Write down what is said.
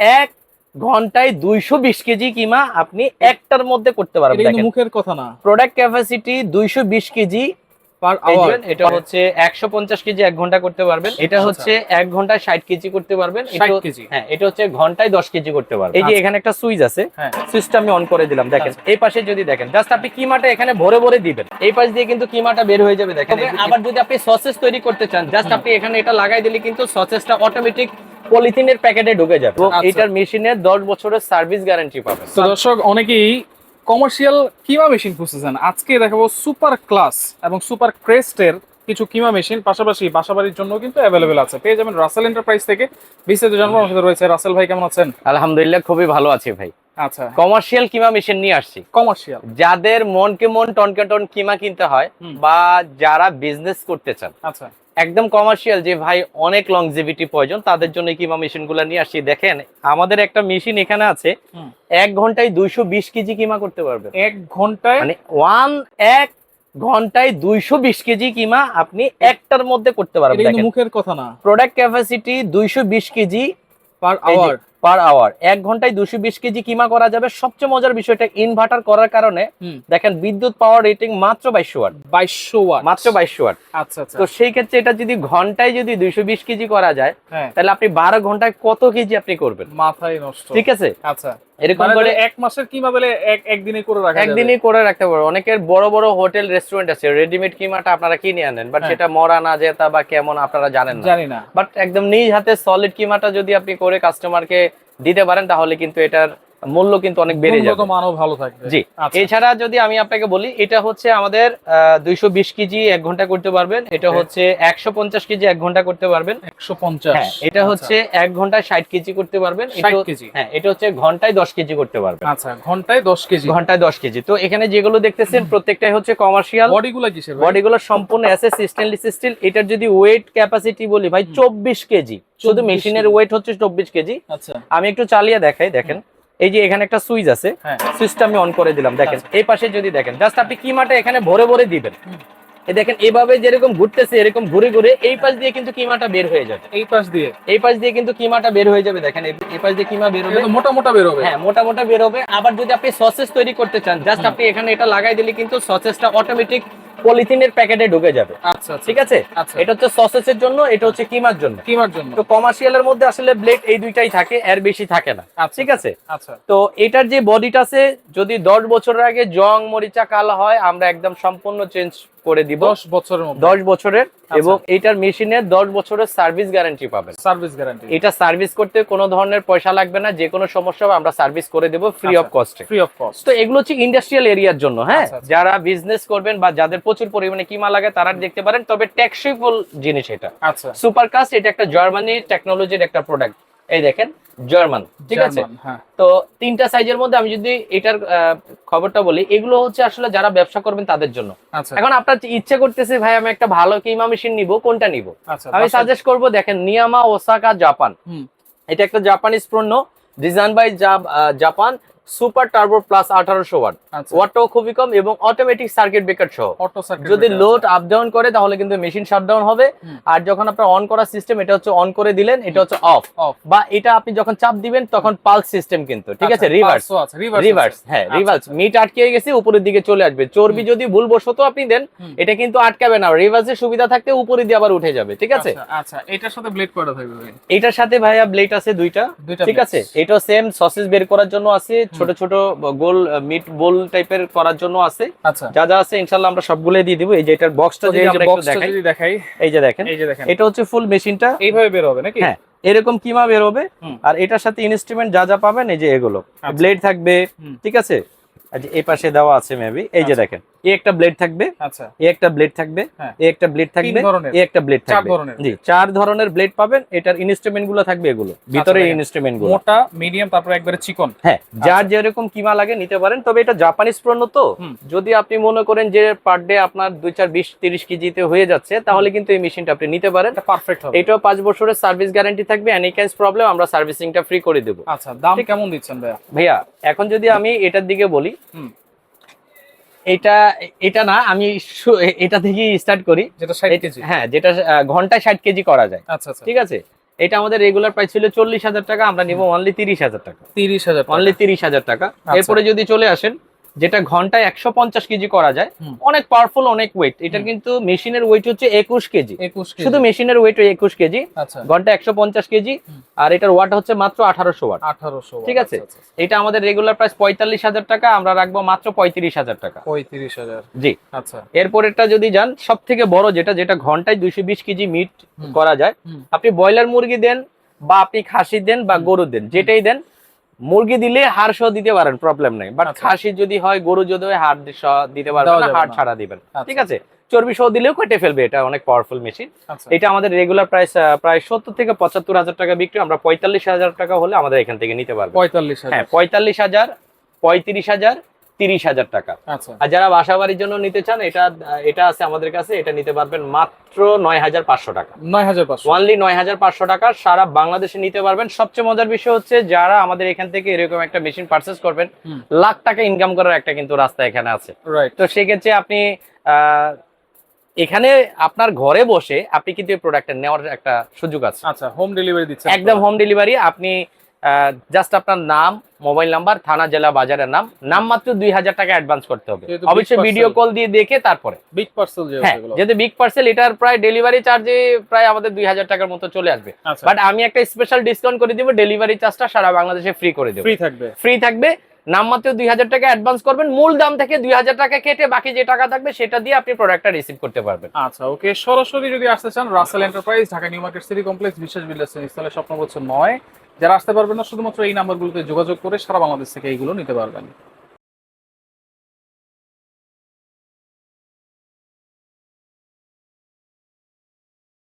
এক ঘন্টায় দুইশো বিশ কেজি কিমা আপনি একটার মধ্যে করতে পারবেন মুখের কথা না। প্রোডাক্ট ক্যাপাসিটি দুইশো বিশ কেজি পার এই আওয়ার যে, এটা হচ্ছে একশো পঞ্চাশ কেজি এক ঘণ্টা করতে পারবেন। এটা আচ্ছা। হচ্ছে এক ঘন্টায় ষাট কেজি করতে পারবেন। 60 এটা- কেজি। হ্যাঁ এটা হচ্ছে ঘন্টায় দশ কেজি করতে পারবেন। এই যে আচ্ছা। এখানে একটা সুইচ আছে হ্যাঁ। সুইচটা আমি অন করে দিলাম দেখেন। এই পাশে যদি দেখেন জাস্ট আপনি কিমাটা এখানে ভরে ভরে দিবেন এই পাশ দিয়ে কিন্তু কিমাটা বের হয়ে যাবে দেখেন। আবার যদি আপনি সসেস তৈরি করতে চান জাস্ট আপনি এখানে এটা লাগাই দিলে কিন্তু সসেসটা অটোমেটিক পলিথিনের প্যাকেটে ঢুকে যাবে। এবং আচ্ছা। এটার মেশিনের দশ বছরের সার্ভিস গ্যারান্টি পাবেন তো দর্শক অনেকেই কমার্শিয়াল কিমা মেশিন খুঁজতেছেন। আজকে দেখাবো সুপার ক্লাস এবং সুপার ক্রেস্টের কিছু কিমা মেশিন পাশাপাশি বাসাবাড়ির জন্য কিন্তু অ্যাভেলেবেল আছে। পেয়ে যাবেন রাসেল এন্টারপ্রাইজ থেকে। বিস্তারিত জানব আমার সাথে রয়েছে রাসেল ভাই কেমন আছেন? আলহামদুলিল্লাহ খুবই ভালো আছি ভাই। আচ্ছা। কমার্শিয়াল কিমা মেশিন নিয়ে আসছি। কমার্শিয়াল যাদের মনকে মন টনকে টন কিমা কিনতে হয় বা যারা বিজনেস করতে চান আচ্ছা। একদম কমার্শিয়াল যে ভাই অনেক লংজিভিটি প্রয়োজন তাদের জন্য কি কিমা মেশিনগুলো নিয়ে আসি দেখেন আমাদের একটা মেশিন এখানে আছে এক ঘন্টায় দুইশো বিশ কেজি কিমা করতে পারবে। এক ঘন্টায় মানে ওয়ান এক ঘন্টায় দুইশো বিশ কেজি কিমা আপনি একটার মধ্যে করতে পারবেন। মুখের কথা না। প্রোডাক্ট ক্যাপাসিটি দুইশো বিশ KG per hour per hour. এক ঘন্টায় দুশো বিশ কেজি কিমা করা যাবে। সবচেয়ে মজার বিষয়টা ইনভার্টার করার কারণে দেখেন বিদ্যুৎ পাওয়ার রেটিং মাত্র বাইশশো ওয়াট। বাইশশো ওয়াট। মাত্র বাইশশো ওয়াট। আচ্ছা আচ্ছা। তো সেই ক্ষেত্রে এটা যদি ঘন্টায় যদি দুইশো বিশ কেজি করা যায় হ্যাঁ। তাহলে আপনি বারো ঘন্টায় কত কেজি আপনি করবেন? মাথায় নষ্ট। ঠিক আছে? আচ্ছা। এরকম মানে করে এক মাসের কিমা বলে এক একদিনে করে রাখা একদিনে একদিনই করে রাখতে পারব অনেকের বড় বড় হোটেল রেস্টুরেন্ট আছে রেডিমেড কিমাটা আপনারা কিনে আনেন বাট হ্যাঁ। সেটা মরা না জেতা বা কেমন আপনারা জানেন না। জানি না। বাট একদম নিজ হাতে সলিড কিমাটা যদি আপনি করে কাস্টমারকে দিতে পারেন তাহলে কিন্তু এটার মূল্য কিন্তু অনেক বেড়ে যাবে। মানও ভালো থাকবে। জি আচ্ছা। এছাড়া যদি আমি আপনাকে বলি এটা হচ্ছে আমাদের দুইশো বিশ কেজি এক ঘণ্টা করতে পারবেন এটা হচ্ছে একশো পঞ্চাশ কেজি এক ঘণ্টা করতে পারবেন। একশো হ্যাঁ এটা হচ্ছে এক ঘন্টায় ষাট কেজি করতে পারবেন এটা- হ্যাঁ এটা হচ্ছে ঘন্টায় দশ কেজি করতে পারবেন। আচ্ছা ঘন্টায় দশ কেজি। ঘন্টায় দশ কেজি। তো এখানে যেগুলো দেখতেছেন প্রত্যেকটাই হচ্ছে কমার্শিয়াল বডিগুলো কিসের? বডিগুলো সম্পূর্ণ এসএস স্টেনলেস স্টিল এটার যদি ওয়েট ক্যাপাসিটি বলি ভাই চব্বিশ কেজি। শুধু মেশিনের ওয়েট হচ্ছে চব্বিশ কেজি। আচ্ছা। আমি একটু চালিয়ে দেখাই দেখেন। এই যে এখানে একটা সুইচ আছে হ্যাঁ। সুইচটা আমি অন করে দিলাম দেখেন। এই পাশে যদি দেখেন জাস্ট আপনি কিমাটা এখানে ভরে ভরে দিবেন? দেখেন এভাবে যেরকম ঘুরতেছে এরকম ঘুরে ঘুরে এই পাশ দিয়ে কিন্তু কিমাটা বের হয়ে যাবে। এই পাশ দিয়ে? এই পাশ দিয়ে কিন্তু কিমাটা বের হয়ে যাবে দেখেন এই- এই পাশ দিয়ে কিমা বের হবে? মোটা মোটা বের হবে। হ্যাঁ মোটা মোটা বের হবে। আবার যদি আপনি সসেস তৈরি করতে চান জাস্ট আপনি এখানে এটা লাগাই দিলে কিন্তু সসেসটা অটোমেটিক পলিথিনের প্যাকেটে ঢুকে যাবে। আচ্ছা ঠিক আছে? আচ্ছা। এটা হচ্ছে সসেসের জন্য এটা হচ্ছে কিমার জন্য। কিমার জন্য? তো কমার্শিয়ালের মধ্যে আসলে ব্লেড এই দুইটাই থাকে এর বেশি থাকে না। আচ্ছা। ঠিক আছে? আচ্ছা। তো এটার যে বডিটা আছে যদি দশ বছরের আগে জং মরিচা কালো হয় আমরা একদম সম্পূর্ণ চেঞ্জ করে দিব। দশ বছরের মধ্যে। দশ বছরের আচ্ছা। এবং এটার মেশিনের দশ বছরের সার্ভিস গ্যারান্টি পাবেন। Service guarantee. এটা সার্ভিস করতে কোনো ধরনের পয়সা লাগবে না যে কোনো সমস্যা হবে আমরা সার্ভিস করে দেবো ফ্রি অফ। কস্টে ফ্রি অফ কস্ট তো এগুলো হচ্ছে ইন্ডাস্ট্রিয়াল এরিয়ার জন্য হ্যাঁ? আচ্ছা, আচ্ছা। যারা বিজনেস করবেন বা যাদের প্রচুর পরিমাণে কিমা লাগে তারা দেখতে পারেন তবে ট্যাক্সিফুল জিনিস এটা। আচ্ছা। সুপার কাস্ট এটা একটা জার্মানি টেকনোলজির একটা প্রোডাক্ট এই দেখেন জার্মান ঠিক আছে? হ্যাঁ। তো তিনটা সাইজের মধ্যে আমি যদি এটার খবরটা বলি এগুলো হচ্ছে আসলে যারা ব্যবসা করবেন তাদের জন্য। আচ্ছা। এখন আপনার ইচ্ছে করতেছে ভাই আমি একটা ভালো কিমা মেশিন নিব কোনটা নিব? আচ্ছা আমি সাজেস্ট করব দেখেন নিয়ামা ওসাকা জাপান এটা একটা জাপানিজ পণ্য design by Japan super turbo plus আঠারোশো ওয়াট। আচ্ছা। ওয়াটটাও খুবই কম এবং অটোমেটিক সার্কিট ব্রেকার সহ। যদি লোড আপ ডাউন করে তাহলে কিন্তু মেশিন শাটডাউন হবে। আর যখন আপনার অন করার সিস্টেম এটা হচ্ছে অন করে দিলেন এটা হচ্ছে অফ বা এটা আপনি যখন চাপ দিবেন তখন পালস সিস্টেম কিন্তু ঠিক আছে? রিভার্স রিভার্স রিভার্স হ্যাঁ আচ্ছা, রিভার্স মিট আটকে গেছে উপরের দিকে চলে আসবে। চর্বি যদি ভুলবশত আপনি দেন এটা কিন্তু আটকাবে না। রিভার্সের সুবিধা থাকতে উপরে দিয়ে আবার উঠে যাবে ঠিক আছে? আচ্ছা এটার সাথে ব্লেড কয়টা থাকবে এটার সাথে ভাইয়া ব্লেড আছে দুইটা দুইটা ঠিক আছে? এটা সেম সসেজ বের করার জন্য আছে ছোট ছোট গোল মিট বোল টাইপের করার জন্য আছে। আচ্ছা। যা যা আছে ইনশাল্লাহ আমরা সবগুলোই দিয়ে দিব। এই যে এটার বক্সটা যদি আমরা একটু দেখাই। এই যে দেখেন। এই যে দেখেন। এটা হচ্ছে ফুল মেশিনটা এইভাবে বের হবে নাকি? হ্যাঁ এরকম কিমা বের হবে। আর এটার সাথে ইনস্ট্রুমেন্ট যা যা পাবেন এই যে এগুলো। আচ্ছা। ব্লেড থাকবে ঠিক আছে? এই পাশে দেওয়া আছে মেবি এই যে আচ্ছা। দেখেন এই একটা ব্লেড থাকবে আচ্ছা। এই একটা ব্লেড থাকবে হ্যাঁ। এই একটা ব্লেড থাকবে এই একটা ব্লেড চার থাকবে। ধরনের। জি চার ধরনের ব্লেড পাবেন এটার ইনস্ট্রুমেন্টগুলো থাকবে এগুলো ভিতরে ইনস্ট্রুমেন্টগুলো। মোটা মিডিয়াম তারপরে একবারে চিকন। হ্যাঁ যার যেরকম কিমা লাগে নিতে পারেন তবে এটা জাপানিজ পণ্য তো যদি আপনি মনে করেন যে পার ডে আপনার দুই চার বিশ তিরিশ কেজিতে হয়ে যাচ্ছে তাহলে কিন্তু এই মেশিনটা আপনি নিতে পারেন। পারফেক্ট হবে। এটাও পাঁচ বছরের সার্ভিস গ্যারান্টি থাকবে এনি কাইন্স প্রবলেম আমরা সার্ভিসিংটা ফ্রি করে দেবো। আচ্ছা দাম কেমন দিচ্ছেন ভাইয়া? ভাইয়া এখন যদি আমি এটার দিকে বলি। এটা এটা না আমি এটা থেকে স্টার্ট করি। যেটা ষাট এটা- কেজি। হ্যাঁ যেটা ঘন্টায় ষাট কেজি করা যায়। আচ্ছা আচ্ছা। ঠিক আছে? এটা আমাদের রেগুলার প্রাইস ছিল চল্লিশ হাজার টাকা আমরা নিব অনলি তিরিশ হাজার টাকা। তিরিশ হাজার টাকা। অনলি তিরিশ হাজার টাকা। আচ্ছা। এরপরে যদি চলে আসেন যেটা ঘন্টায় একশো পঞ্চাশ কেজি করা যায় অনেক পাওয়ারফুল অনেক ওয়েট এটা কিন্তু মেশিনের ওয়েট হচ্ছে একুশ কেজি। শুধু মেশিনের ওয়েট একুশ কেজি আচ্ছা। ঘণ্টা একশো পঞ্চাশ কেজি আর এটার ওয়াট হচ্ছে মাত্র আঠারোশো ওয়াট আঠারোশো ঠিক আছে। এটা আমাদের রেগুলার প্রাইস পঁয়তাল্লিশ হাজার টাকা আমরা রাখব মাত্র পঁয়ত্রিশ হাজার টাকা। পঁয়ত্রিশ হাজার। জি। আচ্ছা। এরপরেরটা যদি যান সব থেকে বড় যেটা যেটা ঘন্টায় দুইশো বিশ কেজি মিট করা যায় আপনি ব্রয়লার মুরগি দেন বা আপনি খাসি দেন বা। গরু দেন যেটাই দেন মুরগি দিলে হাড় সহ দিতে পারেন প্রবলেম নাই। বাট আচ্ছা। খাসি যদি হয় গরু যদি হয় হাড় সহ দিতে পারবেন হাড় ছাড়া দিবেন। আচ্ছা। ঠিক আছে? চর্বি সহ দিলেও কেটে ফেলবে এটা অনেক পাওয়ারফুল মেশিন আচ্ছা। এটা আমাদের রেগুলার প্রাইস প্রায় সত্তর থেকে পঁচাত্তর হাজার টাকা বিক্রি আমরা পঁয়তাল্লিশ হাজার টাকা হলে আমাদের এখান থেকে নিতে পারব পঁয়তাল্লিশ হ্যাঁ পঁয়তাল্লিশ হাজার পঁয়ত্রিশ হাজার তিরিশ হাজার টাকা। আচ্ছা। আর যারা বাসা বাড়ির জন্য নিতে চান এটা এটা আছে আমাদের কাছে এটা নিতে পারবেন মাত্র নয় হাজার পাঁচশো টাকা। নয় হাজার পাঁচশো। ওয়ানলি নয় হাজার পাঁচশো টাকা সারা বাংলাদেশে নিতে পারবেন। সবচেয়ে মজার বিষয় হচ্ছে যারা আমাদের এখান থেকে এরকম একটা মেশিন পারচেস করবেন লাখ টাকা ইনকাম করার একটা কিন্তু রাস্তা এখানে আছে। তো সেক্ষেত্রে আপনি এখানে আপনার ঘরে বসে আপনি কিন্তু এই প্রোডাক্টটা নেওয়ার একটা সুযোগ আছে। আচ্ছা হোম ডেলিভারি দিচ্ছে একদম হোম ডেলিভারি আপনি জাস্ট আপনার নাম মোবাইল নাম্বার থানা জেলা বাজারের নাম নাম মাত্র দুই হাজার টাকা অ্যাডভান্স করতে হবে। অবশ্যই ভিডিও কল দিয়ে দেখে তারপরে। বিগ পার্সেল হ্যাঁ যেহেতু বিগ পার্সেল এটার প্রায় ডেলিভারি চার্জে প্রায় আমাদের দুই হাজার টাকার মতো চলে আসবে। আচ্ছা। বাট আমি একটা স্পেশাল ডিসকাউন্ট করে দিব ডেলিভারি চার্জটা সারা বাংলাদেশে ফ্রি করে দেবো। ফ্রি থাকবে। ফ্রি থাকবে নামমাত্র দুই হাজার টাকা অ্যাডভান্স করবেন। মূল দাম থেকে দুই হাজার টাকা কেটে বাকি যে টাকা থাকবে, সেটা দিয়ে আপনি প্রোডাক্টটা রিসিভ করতে পারবেন। আচ্ছা ওকে। সরাসরি যদি আসতে চান Rasel enterprise Dhaka new market city complex, Biswas builders ইনস্টলের স্বপ্ন বলছে নয়। যারা আসতে পারবেন না, শুধুমাত্র এই নাম্বারগুলোতে যোগাযোগ করে সারা বাংলাদেশ থেকে এইগুলো নিতে পারবেন।